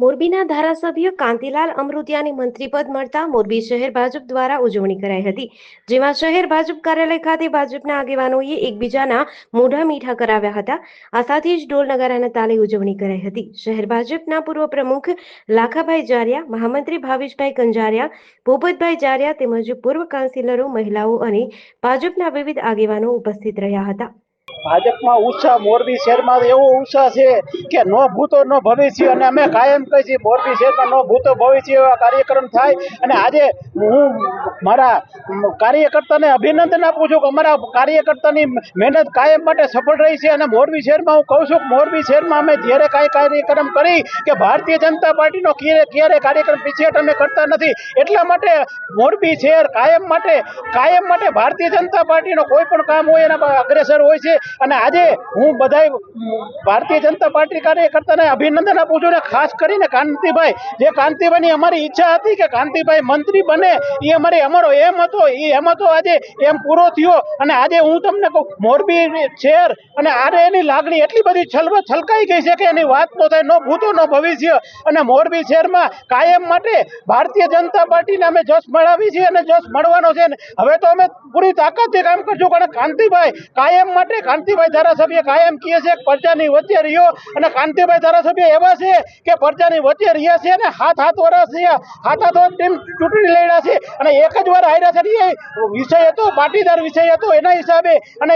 મોરબીના ધારાસભ્ય કાંતિલાલ અમૃતિયાની મંત્રીપદ મળતા મોરબી શહેર ભાજપ દ્વારા ઉજવણી કરાઈ હતી, જેમાં શહેર ભાજપ કાર્યાલય ખાતે ભાજપના આગેવાનોએ એકબીજાના મોઢા મીઠા કરાવ્યા હતા. આ સાથે જ ઢોલ નગારાના તાલે ઉજવણી કરાઈ હતી. શહેર ભાજપના પૂર્વ પ્રમુખ લાખાભાઈ જારિયા, મહામંત્રી ભાવેશભાઈ કંજારિયા, ભૂપતભાઈ જારિયા તેમજ પૂર્વ કાઉન્સિલરો, મહિલાઓ અને ભાજપના વિવિધ આગેવાનો ઉપસ્થિત રહ્યા હતા. ભાજપમાં ઉત્સાહ મોરબી શહેરમાં એવો ઉત્સાહ છે કે નો ભૂતો, નો ભવિષ્ય, અને અમે કાયમ કહીએ છીએ, મોરબી શહેરમાં નો ભૂતો, ભવિષ્ય એવા કાર્યક્રમ થાય. અને આજે હું મારા કાર્યકર્તાને અભિનંદન આપું છું કે અમારા કાર્યકર્તાની મહેનત કાયમ માટે સફળ રહી છે. અને મોરબી શહેરમાં હું કહું છું કે મોરબી શહેરમાં અમે જ્યારે કાંઈ કાર્યક્રમ કરી કે ભારતીય જનતા પાર્ટીનો ક્યારે ક્યારે કાર્યક્રમ પીછેટ અમે કરતા નથી. એટલા માટે મોરબી શહેર કાયમ માટે કાયમ માટે ભારતીય જનતા પાર્ટીનો કોઈ પણ કામ હોય એના અગ્રેસર હોય છે. અને આજે હું બધાય ભારતીય જનતા પાર્ટી કાર્યકર્તાને અભિનંદન આપું છું અને ખાસ કરીને કાંતિભાઈ. જે કાંતિભાઈની અમારી ઈચ્છા હતી કે કાંતિભાઈ મંત્રી બને, એ અમારી અમારો એમ હતો, એ એમ હતો આજે એમ પૂરો થયો. અને આજે હું તમને કહું મોરબી શહેર અને આરે એની લાગણી એટલી બધી છલ છલકાઈ ગઈ છે કે એની વાત ન થાય, નો ભૂતો, નો ભવિષ્ય. અને મોરબી શહેરમાં કાયમ માટે ભારતીય જનતા પાર્ટીને અમે જશ મળાવી છીએ અને જશ મળવાનો છે. હવે તો અમે પૂરી તાકાતથી કામ કરશું, કારણ કાંતિભાઈ કાયમ માટે કાંતિભાઈ ધારાસભ્ય કાયમ કહે છે પ્રજાની વચ્ચે રહ્યો અને કાંતિભાઈ ધારાસભ્ય એવા છે કે પ્રજાની વચ્ચે રહ્યા છે અને હાથ હાથ વર્ષ છે. હાથ હાથ ટીમ ચૂંટણી લડ્યા છે. અને એક જ વાર હાર્યા છે એ વિષય હતો, પાટીદાર વિષય હતો એના હિસાબે. અને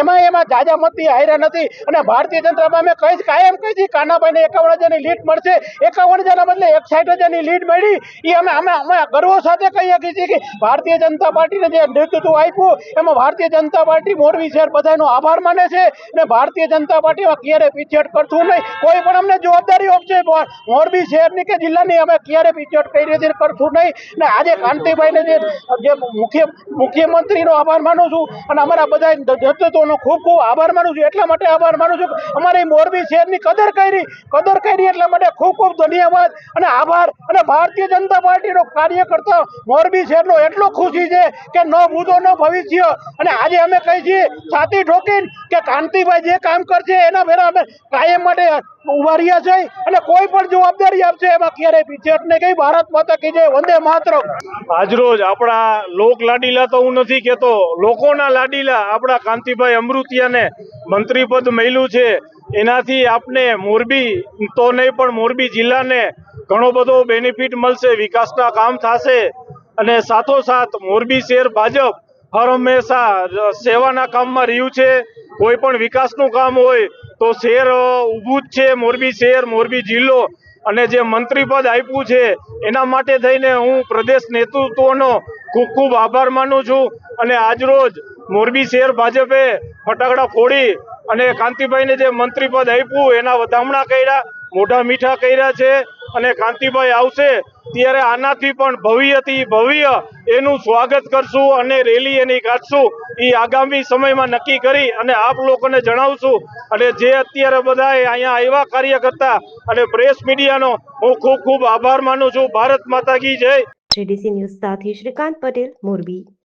એમાં એમાં જાજા મતથી હાર્યા નથી. અને ભારતીય જનતામાં અમે કઈ કાયમ કહી છીએ કાનાભાઈને એકાવન હજારની લીડ મળશે. એકાવન હજારના બદલે એકસાઠ હજારની લીડ મળી. એ અમે અમે અમે ગર્વ સાથે કહી શકીએ છીએ કે ભારતીય જનતા પાર્ટીને જે નેતૃત્વ આપ્યું, એમાં ભારતીય જનતા પાર્ટી મોરબી શહેર બધાનો આભાર માને છે ને ભારતીય જનતા પાર્ટીમાં ક્યારે પીછેટ કરશું નહીં. કોઈ પણ અમને જવાબદારી આપશે. મોરબી શહેરની કે જિલ્લાની અમે ક્યારે પીછેટ કરી છે કરશું નહીં. ને આજે કાંતિભાઈને જે મુખ્ય મુખ્યમંત્રીનો આભાર માનું છું. અને અમારા બધા નેતૃત્વનો ખૂબ ખૂબ આભાર માનું છું. એટલા માટે આભાર માનું છું અમારી મોરબી શહેરની કદર કરી. કદર કરી એટલા માટે ખૂબ ખૂબ ધન્યવાદ અને આભાર. અને ભારતીય જનતા પાર્ટીનો કાર્યકર્તા મોરબી શહેરનો એટલો ખુશી છે કે ન ભૂતો, ન ભવિષ્ય. અને આજે અમે કહી છીએ, છાતી ઠોકીને કે કાંતિભાઈ જે કામ કરશે એના ભેરા અમે કાયમ માટે ઊભા રહ્યા છે અને કોઈ પણ જવાબદારી આપશે એમાં ક્યારેય પીછેહટ ને કઈ ભારત માતા કી વંદે માત્ર આજરોજ આપણા લોક લાડીલા તો હું નથી કહેતો, લોકોના લાડીલા આપણા કાંતિભાઈ અમૃતિયાને મંત્રીપદ મળ્યું છે. એનાથી આપને મોરબી, તો નહીં પણ મોરબી જિલ્લાને ઘણો બધો બેનિફિટ મળશે, વિકાસના કામ થશે. અને સાથોસાથ મોરબી શહેર ભાજપ હર હંમેશા સેવાના કામમાં રહ્યું છે. કોઈ પણ વિકાસનું કામ હોય તો શહેર ઊભું જ છે. મોરબી શહેર, મોરબી જિલ્લો. અને જે મંત્રીપદ આપ્યું છે, એના માટે થઈને હું પ્રદેશ નેતૃત્વનો ખૂબ ખૂબ આભાર માનું છું. અને આજરોજ મોરબી શહેર ભાજપે ફટાકડા ફોડી અને કાંતિભાઈને જે મંત્રીપદ આપ્યું, એના વધામણા કર્યા, મોઢા મીઠા કર્યા છે. અને કાંતિભાઈ આવશે, ત્યારે આનાથી પણ ભવ્યથી ભવ્ય એનું સ્વાગત કરશું અને રેલી એની કાઢશું. એ આગામી સમયમાં નક્કી કરી અને આપ લોકોને જણાવશું. અને જે અત્યારે બધા અહીંયા આવ્યા કાર્યકર્તા અને પ્રેસ મીડિયાનો, હું ખૂબ ખૂબ આભાર માનું છું. ભારત માતા કી જય. જીડીસી ન્યૂઝ સાથે શ્રીકાંત પટેલ, મોરબી.